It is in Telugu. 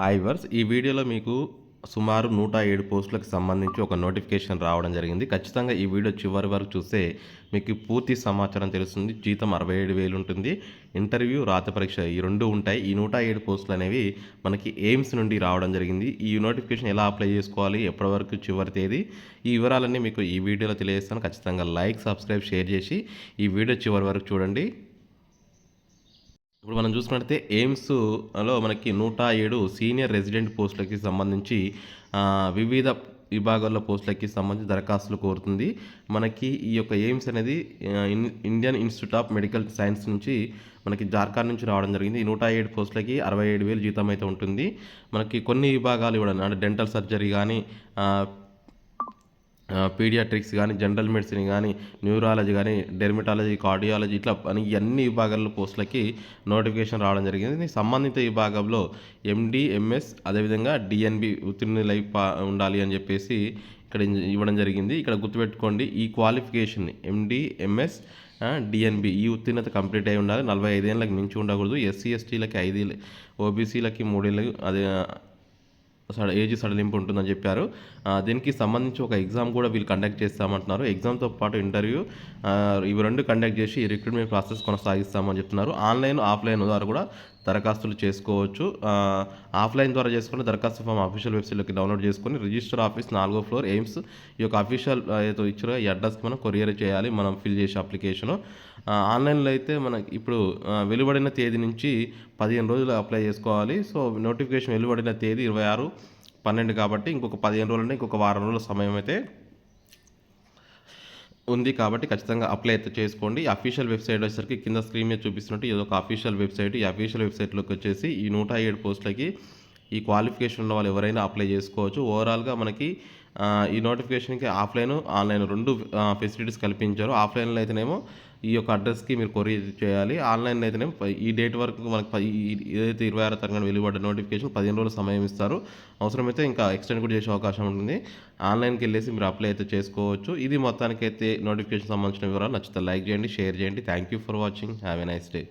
హాయ్ వర్స్ ఈ వీడియోలో మీకు సుమారు నూట ఏడు పోస్టులకు సంబంధించి ఒక నోటిఫికేషన్ రావడం జరిగింది. ఖచ్చితంగా ఈ వీడియో చివరి వరకు చూస్తే మీకు పూర్తి సమాచారం తెలుస్తుంది. జీతం అరవై ఏడు వేలు ఉంటుంది. ఇంటర్వ్యూ రాత పరీక్ష ఈ రెండు ఉంటాయి. ఈ నూట ఏడు పోస్టులు అనేవి మనకి ఎయిమ్స్ నుండి రావడం జరిగింది. ఈ నోటిఫికేషన్ ఎలా అప్లై చేసుకోవాలి ఎప్పటి వరకు చివరి తేదీ? ఈ వివరాలన్నీ మీకు ఈ వీడియోలో తెలియజేస్తాను. ఖచ్చితంగా లైక్ సబ్స్క్రైబ్ షేర్ చేసి ఈ వీడియో చివరి వరకు చూడండి. ఇప్పుడు మనం చూసుకున్నట్లయితే ఎయిమ్స్లో మనకి నూట ఏడు సీనియర్ రెసిడెంట్ పోస్టులకి సంబంధించి వివిధ విభాగాల్లో పోస్టులకి సంబంధించి దరఖాస్తులు కోరుతుంది. మనకి ఈ యొక్క ఎయిమ్స్ అనేది Indian Institute of Medical Science నుంచి మనకి జార్ఖండ్ నుంచి రావడం జరిగింది. ఈ నూట ఏడు పోస్టులకి అరవై ఏడు వేలు జీతం అయితే ఉంటుంది. మనకి కొన్ని విభాగాలు ఇవ్వడం అంటే డెంటల్ సర్జరీ కానీ పీడియాట్రిక్స్ కానీ జనరల్ మెడిసిన్ కానీ న్యూరాలజీ కానీ డెర్మటాలజీ కార్డియాలజీ ఇట్లా అని అన్ని విభాగాల్లో పోస్టులకి నోటిఫికేషన్ రావడం జరిగింది. సంబంధిత విభాగంలో ఎండి ఎంఎస్ అదేవిధంగా డిఎన్బి ఉత్తీర్ణులై ఉండాలి అని చెప్పేసి ఇక్కడ ఇవ్వడం జరిగింది. ఇక్కడ గుర్తుపెట్టుకోండి ఈ క్వాలిఫికేషన్ ఎండి ఎంఎస్ డిఎన్బి ఈ ఉత్తీర్ణత కంప్లీట్ అయి ఉండాలి. నలభై ఐదేళ్ళకి మించి ఉండకూడదు. ఎస్సీ ఎస్టీలకి ఐదేళ్ళు ఓబీసీలకి మూడేళ్ళు అదే ఏజ్ సడలింపు ఉంటుందని చెప్పారు. దీనికి సంబంధించి ఒక ఎగ్జామ్ కూడా వీళ్ళు కండక్ట్ చేస్తామంటున్నారు. ఎగ్జామ్తో పాటు ఇంటర్వ్యూ ఇవి రెండు కండక్ట్ చేసి రిక్రూట్మెంట్ ప్రాసెస్ కొనసాగిస్తామని చెప్తున్నారు. ఆన్లైన్ ఆఫ్లైన్ ద్వారా కూడా దరఖాస్తులు చేసుకోవచ్చు. ఆఫ్లైన్ ద్వారా చేసుకుని దరఖాస్తు ఫామ్ అఫీషియల్ వెబ్సైట్లోకి డౌన్లోడ్ చేసుకొని రిజిస్టర్ ఆఫీస్ నాలుగో ఫ్లోర్ ఎయిమ్స్ ఈ యొక్క అఫీషియల్ ఏదో ఇచ్చారో ఈ అడ్రస్కి మనం కొరియర్ చేయాలి మనం ఫిల్ చేసే అప్లికేషను. ఆన్లైన్లో అయితే మనకి ఇప్పుడు వెలువడిన తేదీ నుంచి పదిహేను రోజులు అప్లై చేసుకోవాలి. సో నోటిఫికేషన్ వెలువడిన తేదీ ఇరవై ఆరు పన్నెండు కాబట్టి ఇంకొక పదిహేను రోజులు ఇంకొక వారం రోజుల సమయం అయితే ఉంది కాబట్టి ఖచ్చితంగా అప్లై అయితే చేసుకోండి. అఫీషియల్ వెబ్సైట్ వచ్చేసరికి కింద స్క్రీన్ మీద చూపిస్తున్నట్టు ఇది ఒక అఫీషియల్ వెబ్సైట్ ఈ అఫీషియల్ వెబ్సైట్లోకి వచ్చేసి ఈ నూట ఏడు పోస్టులకి ఈ క్వాలిఫికేషన్ ఉన్న వాళ్ళు ఎవరైనా అప్లై చేసుకోవచ్చు. ఓవరాల్గా మనకి ఈ నోటిఫికేషన్కి ఆఫ్లైన్ ఆన్లైన్ రెండు ఫెసిలిటీస్ కల్పించారు. ఆఫ్లైన్లో అయితేనేమో ఈ యొక్క అడ్రస్కి మీరు కొరియర్ చేయాలి. ఆన్లైన్ అయితేనే ఈ డేట్ వరకు మనకి ఏదైతే ఇరవై ఆరో తరగతి వెలువడ్డ నోటిఫికేషన్ పదిహేను రోజులు సమయం ఇస్తారు. అవసరమైతే ఇంకా ఎక్స్టెండ్ కూడా చేసే అవకాశం ఉంటుంది. ఆన్లైన్కి వెళ్ళేసి మీరు అప్లై అయితే చేసుకోవచ్చు. ఇది మొత్తానికి అయితే నోటిఫికేషన్ సంబంధించిన వివరాలు నచ్చితే లైక్ చేయండి షేర్ చేయండి. Thank you for watching. Have a nice day.